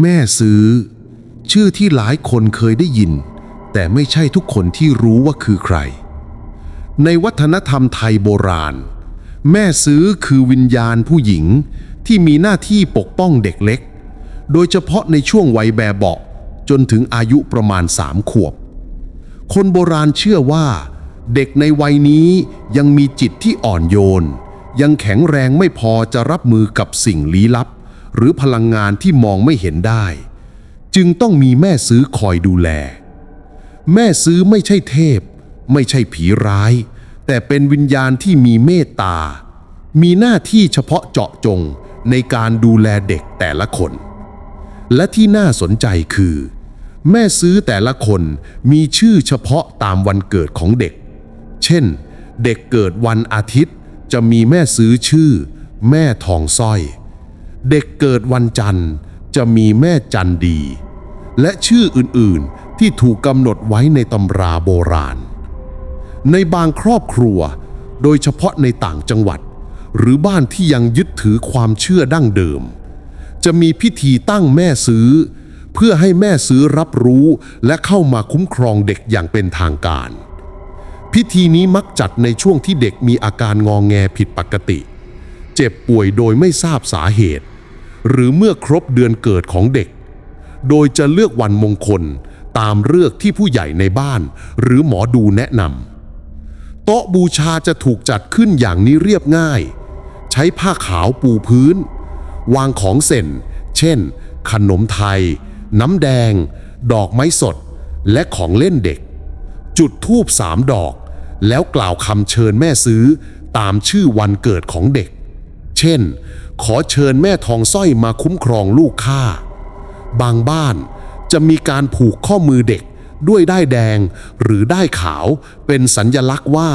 แม่ซื้อ ชื่อที่หลายคนเคยได้ยิน แต่ไม่ใช่ทุกคนที่รู้ว่าคือใคร ในวัฒนธรรมไทยโบราณ แม่ซื้อคือวิญญาณผู้หญิงที่มีหน้าที่ปกป้องเด็กเล็ก โดยเฉพาะในช่วงวัยแบบเบาะจนถึงอายุประมาณสามขวบ คนโบราณเชื่อว่า เด็กในวัยนี้ยังมีจิตที่อ่อนโยน ยังแข็งแรงไม่พอจะรับมือกับสิ่งลี้ลับ หรือพลังงานที่มองไม่เห็นได้ จึงต้องมีแม่ซื้อคอยดูแล แม่ซื้อไม่ใช่เทพ ไม่ใช่ผีร้าย แต่เป็นวิญญาณที่มีเมตตา มีหน้าที่เฉพาะเจาะจงในการดูแลเด็กแต่ละคน และที่น่าสนใจคือ แม่ซื้อแต่ละคนมีชื่อเฉพาะตามวันเกิดของเด็ก เช่น เด็กเกิดวันอาทิตย์จะมีแม่ซื้อชื่อ แม่ทองสร้อย เด็กเกิดวันจันทร์จะมีแม่จันดี และชื่ออื่นๆที่ถูกกำหนดไว้ในตำราโบราณ ในบางครอบครัว โดยเฉพาะในต่างจังหวัด หรือบ้านที่ยังยึดถือความเชื่อดั้งเดิม จะมีพิธีตั้งแม่ซื้อ เพื่อให้แม่ซื้อรับรู้และเข้ามาคุ้มครองเด็กอย่างเป็นทางการ พิธีนี้มักจัดในช่วงที่เด็กมีอาการงองแงผิดปกติ เจ็บป่วยโดยไม่ทราบสาเหตุ หรือเมื่อครบเดือนเกิดของเด็ก โดยจะเลือกวันมงคลตามเลือกที่ผู้ใหญ่ในบ้าน หรือหมอดูแนะนำโต๊ะบูชาจะถูกจัดขึ้นอย่างนี้เรียบง่าย ใช้ผ้าขาวปูพื้น วางของเส้น เช่น ขนมไทย น้ำแดง ดอกไม้สด และของเล่นเด็ก จุดธูปสามดอก แล้วกล่าวคำเชิญแม่ซื้อตามชื่อวันเกิดของเด็ก เช่น ขอเชิญแม่ทองสร้อยมาคุ้มครองลูกข้า บางบ้านจะมีการผูกข้อมือเด็กด้วยได้แดงหรือได้ขาวเป็นสัญญลักษณ์ว่า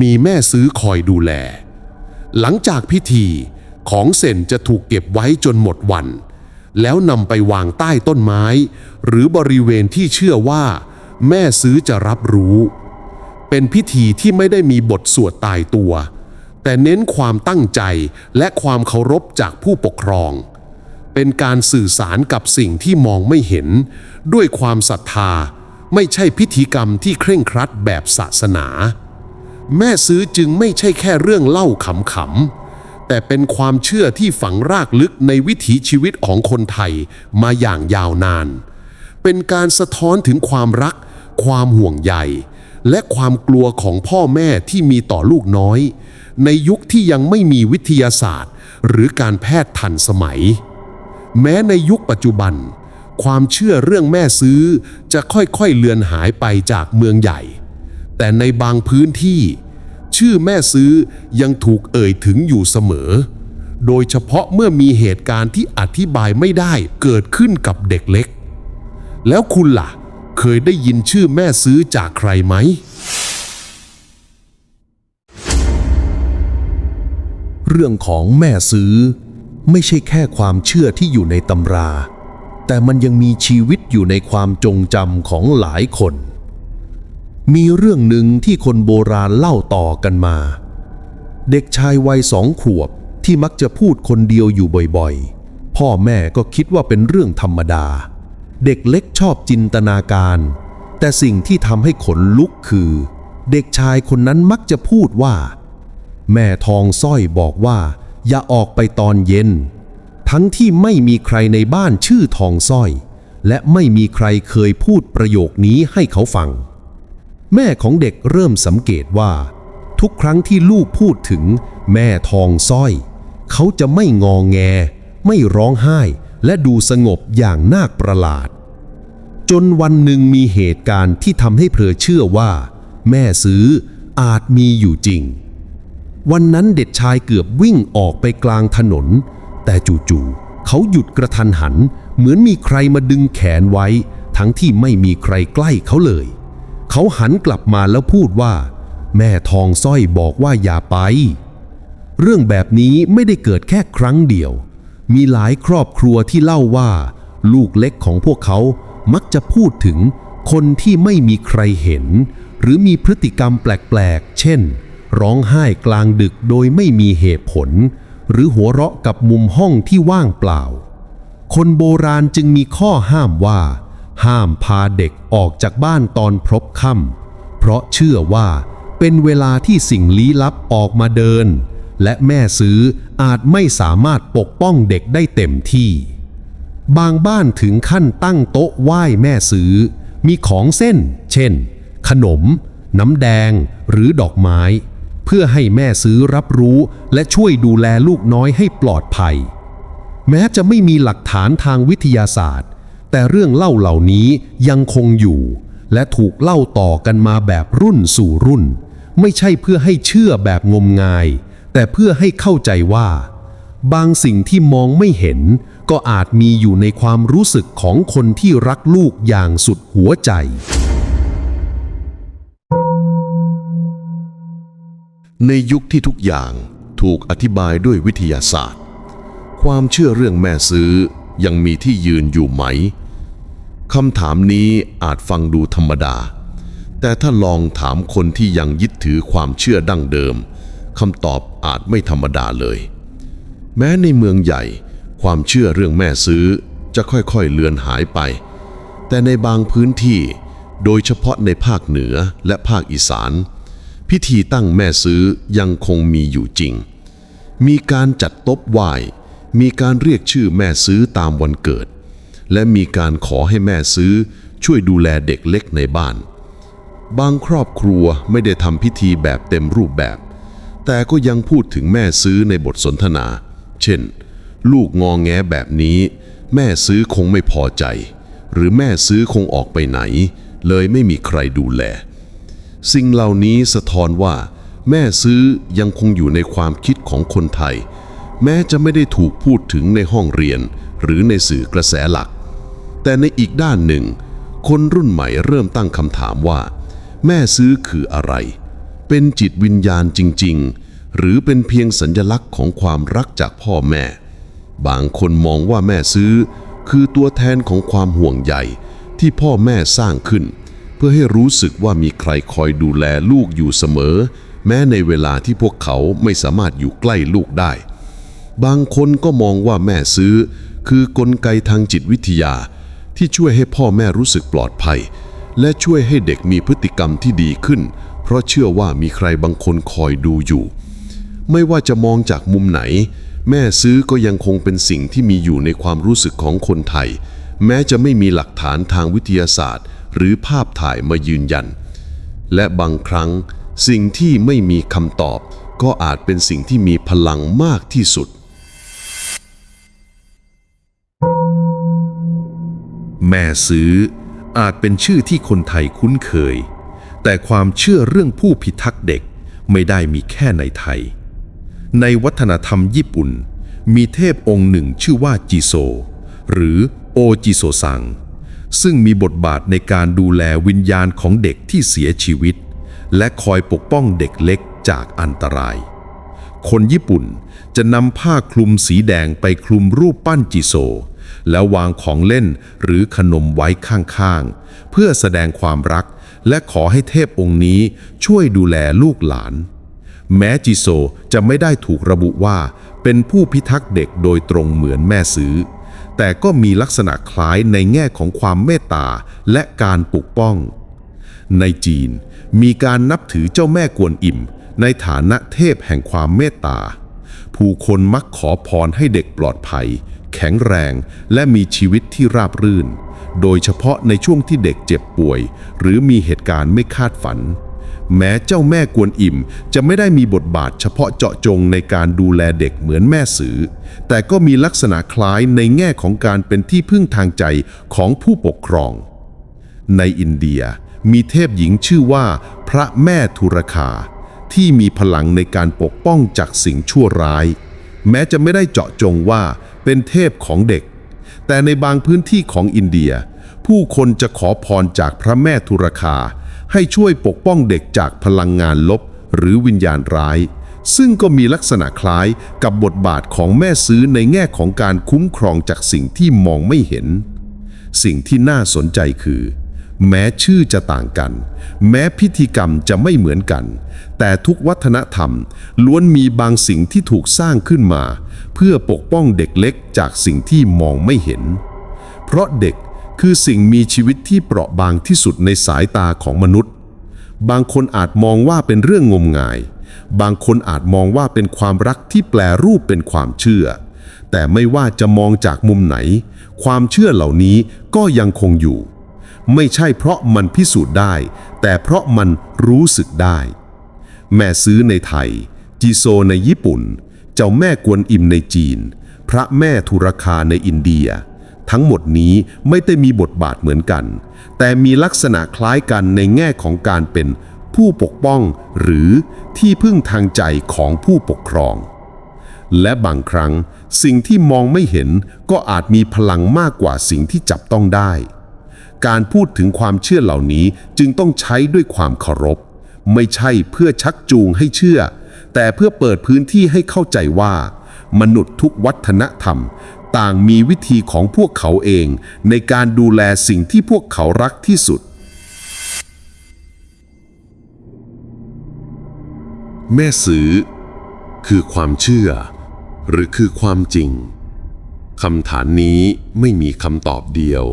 มีแม่ซื้อคอยดูแล หลังจากพิธีของเส้นจะถูกเก็บไว้จนหมดวัน แล้วนำไปวางใต้ต้นไม้ หรือบริเวณที่เชื่อว่า แม่ซื้อจะรับรู้ เป็นพิธีที่ไม่ได้มีบทสวดตายตัว แต่เน้นความตั้งใจและความเคารพจากผู้ปกครอง เป็นการสื่อสารกับสิ่งที่มองไม่เห็น ด้วยความศรัทธา ไม่ใช่พิธีกรรมที่เคร่งครัดแบบศาสนา แม่ซื้อจึงไม่ใช่แค่เรื่องเล่าขำๆแต่เป็นความเชื่อที่ฝังรากลึกในวิถีชีวิตของคนไทยมาอย่างยาวนาน เป็นการสะท้อนถึงความรัก ความห่วงใย และความกลัวของพ่อแม่ที่มีต่อลูกน้อย ในยุคที่ยังไม่มีวิทยาศาสตร์ หรือการแพทย์ทันสมัย แม้ในยุคปัจจุบัน ความเชื่อเรื่องแม่ซื้อจะค่อยๆเลือนหายไปจากเมืองใหญ่ แต่ในบางพื้นที่ ชื่อแม่ซื้อยังถูกเอ่ยถึงอยู่เสมอ โดยเฉพาะเมื่อมีเหตุการณ์ที่อธิบายไม่ได้เกิดขึ้นกับเด็กเล็ก แล้วคุณล่ะ เคยได้ยินชื่อแม่ซื้อจากใครไหม เรื่องของแม่ซื้อ ไม่ใช่แค่ความเชื่อที่อยู่ในตำรา แต่มันยังมีชีวิตอยู่ในความจงจำของหลายคน มีเรื่องหนึ่งที่คนโบราณเล่าต่อกันมา เด็กชายวัยสองขวบที่มักจะพูดคนเดียวอยู่บ่อยๆ พ่อแม่ก็คิดว่าเป็นเรื่องธรรมดา เด็กเล็กชอบจินตนาการ แต่สิ่งที่ทำให้ขนลุกคือ เด็กชายคนนั้นมักจะพูดว่า แม่ทองสร้อยบอกว่า อย่าออกไปตอนเย็น ทั้งที่ไม่มีใครในบ้านชื่อทองสร้อย และไม่มีใครเคยพูดประโยคนี้ให้เขาฟัง แม่ของเด็กเริ่มสังเกตว่า ทุกครั้งที่ลูกพูดถึง แม่ทองสร้อย เขาจะไม่งองแง ไม่ร้องไห้ และดูสงบอย่างน่าประหลาด จนวันหนึ่งมีเหตุการณ์ที่ทำให้เพลอเชื่อว่า แม่ซื้ออาจมีอยู่จริง วันนั้นเด็กชายเกือบวิ่งออกไปกลางถนน แต่จู่ๆเขาหยุดกระทันหัน เหมือนมีใครมาดึงแขนไว้ ทั้งที่ไม่มีใครใกล้เขาเลย เขาหันกลับมาแล้วพูดว่า แม่ทองสร้อยบอกว่าอย่าไป เรื่องแบบนี้ไม่ได้เกิดแค่ครั้งเดียว มีหลายครอบครัวที่เล่าว่า ลูกเล็กของพวกเขามักจะพูดถึงคนที่ไม่มีใครเห็น หรือมีพฤติกรรมแปลกๆ เช่น ร้องไห้กลางดึกโดยไม่มีเหตุผล หรือหัวเราะกับมุมห้องที่ว่างเปล่า คนโบราณจึงมีข้อห้ามว่า ห้ามพาเด็กออกจากบ้านตอนพรบค่ำเพราะเชื่อว่าเป็นเวลาที่สิ่งลี้ลับออกมาเดิน และแม่ซื้ออาจไม่สามารถปกป้องเด็กได้เต็มที่ บางบ้านถึงขั้นตั้งโต๊ะไหว้แม่ซื้อ มีของเส้น เช่น ขนม น้ำแดงหรือดอกไม้ พื่อให้แม่ซื้อรับรู้และช่วยดูแลลูกน้อยให้ปลอดภัย แม้จะไม่มีหลักฐานทางวิทยาศาสตร์ แต่เรื่องเล่าเหล่านี้ยังคงอยู่ และถูกเล่าต่อกันมาแบบรุ่นสู่รุ่น ไม่ใช่เพื่อให้เชื่อแบบงมงาย แต่เพื่อให้เข้าใจว่า บางสิ่งที่มองไม่เห็น ก็อาจมีอยู่ในความรู้สึกของคนที่รักลูกอย่างสุดหัวใจ ในยุคที่ทุกอย่างถูกอธิบายด้วยวิทยาศาสตร์ ความเชื่อเรื่องแม่ซื้อยังมีที่ยืนอยู่ไหมคำถามนี้อาจฟังดูธรรมดา แต่ถ้าลองถามคนที่ยังยึดถือความเชื่อดั้งเดิมคำตอบอาจไม่ธรรมดาเลย แม้ในเมืองใหญ่ ความเชื่อเรื่องแม่ซื้อจะค่อยๆเลือนหายไป แต่ในบางพื้นที่ โดยเฉพาะในภาคเหนือและภาคอีสาน พิธีตั้งแม่ซื้อยังคงมีอยู่จริง มีการจัดโต๊ะไหว้ มีการเรียกชื่อแม่ซื้อตามวันเกิด และมีการขอให้แม่ซื้อช่วยดูแลเด็กเล็กในบ้าน บางครอบครัวไม่ได้ทำพิธีแบบเต็มรูปแบบ แต่ก็ยังพูดถึงแม่ซื้อในบทสนทนา เช่น ลูกงองแงแบบนี้ แม่ซื้อคงไม่พอใจ หรือแม่ซื้อคงออกไปไหน เลยไม่มีใครดูแล สิ่งเหล่านี้สะท้อนว่า แม่ซื้อยังคงอยู่ในความคิดของคนไทย แม้จะไม่ได้ถูกพูดถึงในห้องเรียน หรือในสื่อกระแสหลัก แต่ในอีกด้านหนึ่ง คนรุ่นใหม่เริ่มตั้งคำถามว่า แม่ซื้อคืออะไร เป็นจิตวิญญาณจริง ๆ หรือเป็นเพียงสัญลักษณ์ของความรักจากพ่อแม่ บางคนมองว่าแม่ซื้อ คือตัวแทนของความห่วงใยที่พ่อแม่สร้างขึ้น พื่อให้รู้สึกว่ามีใครคอยดูแลลูกอยู่เสมอ แม้ในเวลาที่พวกเขาไม่สามารถอยู่ใกล้ลูกได้ บางคนก็มองว่าแม่ซื้อ คือกลไกทางจิตวิทยา ที่ช่วยให้พ่อแม่รู้สึกปลอดภัย และช่วยให้เด็กมีพฤติกรรมที่ดีขึ้น เพราะเชื่อว่ามีใครบางคนคอยดูอยู่ ไม่ว่าจะมองจากมุมไหน แม่ซื้อก็ยังคงเป็นสิ่งที่มีอยู่ในความรู้สึกของคนไทย แม้จะไม่มีหลักฐานทางวิทยาศาสตร์ หรือภาพถ่ายมายืนยัน และบางครั้งสิ่งที่ไม่มีคำตอบ ก็อาจเป็นสิ่งที่มีพลังมากที่สุด แม่ซื้ออาจเป็นชื่อที่คนไทยคุ้นเคย แต่ความเชื่อเรื่องผู้พิทักษ์เด็กไม่ได้มีแค่ในไทย ในวัฒนธรรมญี่ปุ่น มีเทพองค์หนึ่งชื่อว่าจิโซ หรือโอจิโซซัง ซึ่งมีบทบาทในการดูแลวิญญาณของเด็กที่เสียชีวิต และคอยปกป้องเด็กเล็กจากอันตราย คนญี่ปุ่นจะนำผ้าคลุมสีแดงไปคลุมรูปปั้นจิโซ แล้ววางของเล่นหรือขนมไว้ข้างๆ เพื่อแสดงความรัก และขอให้เทพองค์นี้ช่วยดูแลลูกหลาน แม้จิโซจะไม่ได้ถูกระบุว่าเป็นผู้พิทักษ์เด็กโดยตรงเหมือนแม่ซื้อ แต่ก็มีลักษณะคล้ายในแง่ของความเมตตาและการปกป้อง ในจีนมีการนับถือเจ้าแม่กวนอิม ในฐานะเทพแห่งความเมตตา ผู้คนมักขอพรให้เด็กปลอดภัย แข็งแรงและมีชีวิตที่ราบรื่น โดยเฉพาะในช่วงที่เด็กเจ็บป่วย หรือมีเหตุการณ์ไม่คาดฝัน แม้เจ้าแม่กวนอิมจะไม่ได้มีบทบาทเฉพาะเจาะจงในการดูแลเด็กเหมือนแม่สือ แต่ก็มีลักษณะคล้ายในแง่ของการเป็นที่พึ่งทางใจของผู้ปกครอง ในอินเดียมีเทพหญิงชื่อว่า พระแม่ทุรคา ที่มีพลังในการปกป้องจากสิ่งชั่วร้าย แม้จะไม่ได้เจาะจงว่าเป็นเทพของเด็ก แต่ในบางพื้นที่ของอินเดีย ผู้คนจะขอพรจากพระแม่ทุรคา ให้ช่วยปกป้องเด็กจากพลังงานลบหรือวิญญาณร้าย ซึ่งก็มีลักษณะคล้ายกับบทบาทของแม่ซื้อในแง่ของการคุ้มครองจากสิ่งที่มองไม่เห็น สิ่งที่น่าสนใจคือ แม้ชื่อจะต่างกัน แม้พิธีกรรมจะไม่เหมือนกัน แต่ทุกวัฒนธรรม ล้วนมีบางสิ่งที่ถูกสร้างขึ้นมา เพื่อปกป้องเด็กเล็กจากสิ่งที่มองไม่เห็น เพราะเด็ก คือสิ่งมีชีวิตที่เปราะบางที่สุดในสายตาของมนุษย์ บางคนอาจมองว่าเป็นเรื่องงมงาย บางคนอาจมองว่าเป็นความรักที่แปลรูปเป็นความเชื่อ แต่ไม่ว่าจะมองจากมุมไหน ความเชื่อเหล่านี้ก็ยังคงอยู่ ไม่ใช่เพราะมันพิสูจน์ได้ แต่เพราะมันรู้สึกได้ แม่ซื้อในไทย จีโซในญี่ปุ่น เจ้าแม่กวนอิมในจีน พระแม่ธุรคาในอินเดีย ทั้งหมดนี้ไม่ได้มีบทบาทเหมือนกัน แต่มีลักษณะคล้ายกันในแง่ของการเป็นผู้ปกป้องหรือที่พึ่งทางใจของผู้ปกครอง และบางครั้งสิ่งที่มองไม่เห็นก็อาจมีพลังมากกว่าสิ่งที่จับต้องได้ การพูดถึงความเชื่อเหล่านี้จึงต้องใช้ด้วยความเคารพ ไม่ใช่เพื่อชักจูงให้เชื่อ แต่เพื่อเปิดพื้นที่ให้เข้าใจว่า มนุษย์ทุกวัฒนธรรม ต่างมีวิธีของพวกเขาเอง ในการดูแลสิ่งที่พวกเขารักที่สุด แม่ซื้อคือความเชื่อ หรือคือความจริงคำถามนี้ไม่มีคำตอบเดียว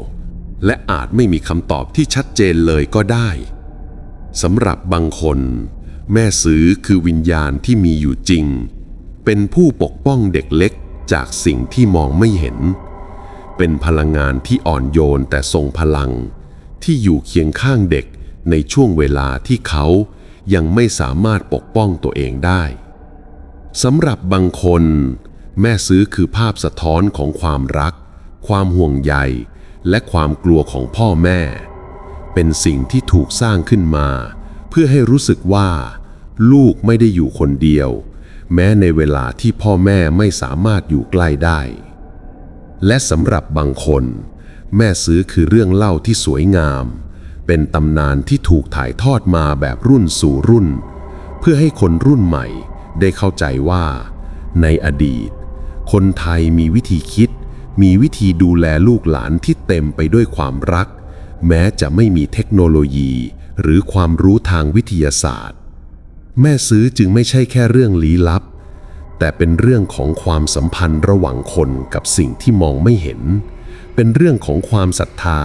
และอาจไม่มีคำตอบที่ชัดเจนเลยก็ได้สำหรับบางคน แม่ซื้อคือวิญญาณที่มีอยู่จริง เป็นผู้ปกป้องเด็กเล็ก จากสิ่งที่มองไม่เห็น เป็นพลังงานที่อ่อนโยนแต่ทรงพลัง ที่อยู่เคียงข้างเด็กในช่วงเวลาที่เขายังไม่สามารถปกป้องตัวเองได้สำหรับบางคน แม่ซื้อคือภาพสะท้อนของความรัก ความห่วงใย และความกลัวของพ่อแม่ เป็นสิ่งที่ถูกสร้างขึ้นมา เพื่อให้รู้สึกว่า ลูกไม่ได้อยู่คนเดียว แม้ในเวลาที่พ่อแม่ไม่สามารถอยู่ใกล้ได้ และสำหรับบางคน แม่ซื้อคือเรื่องเล่าที่สวยงาม เป็นตำนานที่ถูกถ่ายทอดมาแบบรุ่นสู่รุ่น เพื่อให้คนรุ่นใหม่ได้เข้าใจว่า ในอดีต คนไทยมีวิธีคิด มีวิธีดูแลลูกหลานที่เต็มไปด้วยความรัก แม้จะไม่มีเทคโนโลยีหรือความรู้ทางวิทยาศาสตร์ แม่ซื้อจึงไม่ใช่แค่เรื่องลี้ลับ แต่เป็นเรื่องของความสัมพันธ์ระหว่างคนกับสิ่งที่มองไม่เห็น เป็นเรื่องของความศรัทธา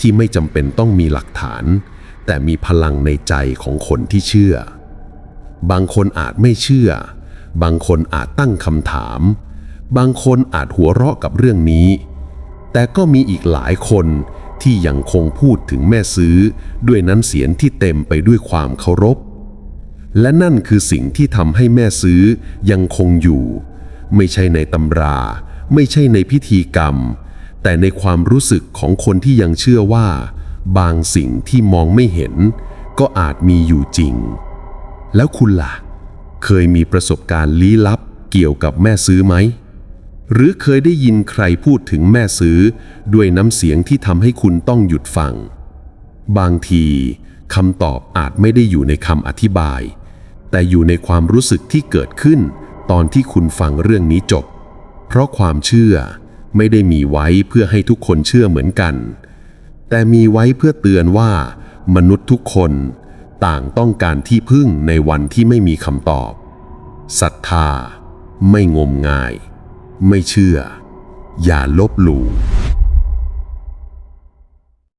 ที่ไม่จำเป็นต้องมีหลักฐาน แต่มีพลังในใจของคนที่เชื่อ บางคนอาจไม่เชื่อ บางคนอาจตั้งคำถาม บางคนอาจหัวเราะกับเรื่องนี้ แต่ก็มีอีกหลายคนที่ยังคงพูดถึงแม่ซื้อด้วยน้ำเสียงที่เต็มไปด้วยความเคารพ และนั่นคือสิ่งที่ทำให้แม่ซื้อยังคงอยู่ ไม่ใช่ในตำรา ไม่ใช่ในพิธีกรรม แต่ในความรู้สึกของคนที่ยังเชื่อว่า บางสิ่งที่มองไม่เห็น ก็อาจมีอยู่จริง แล้วคุณล่ะ เคยมีประสบการณ์ลี้ลับเกี่ยวกับแม่ซื้อไหม หรือเคยได้ยินใครพูดถึงแม่ซื้อ ด้วยน้ำเสียงที่ทำให้คุณต้องหยุดฟัง บางทีคำตอบอาจไม่ได้อยู่ในคำอธิบาย แต่อยู่ในความรู้สึกที่เกิดขึ้น ตอนที่คุณฟังเรื่องนี้จบ เพราะความเชื่อไม่ได้มีไว้เพื่อให้ทุกคนเชื่อเหมือนกัน แต่มีไว้เพื่อเตือนว่า มนุษย์ทุกคนต่างต้องการที่พึ่งในวันที่ไม่มีคำตอบศรัทธา ไม่งมงาย ไม่เชื่อ อย่าลบหลู่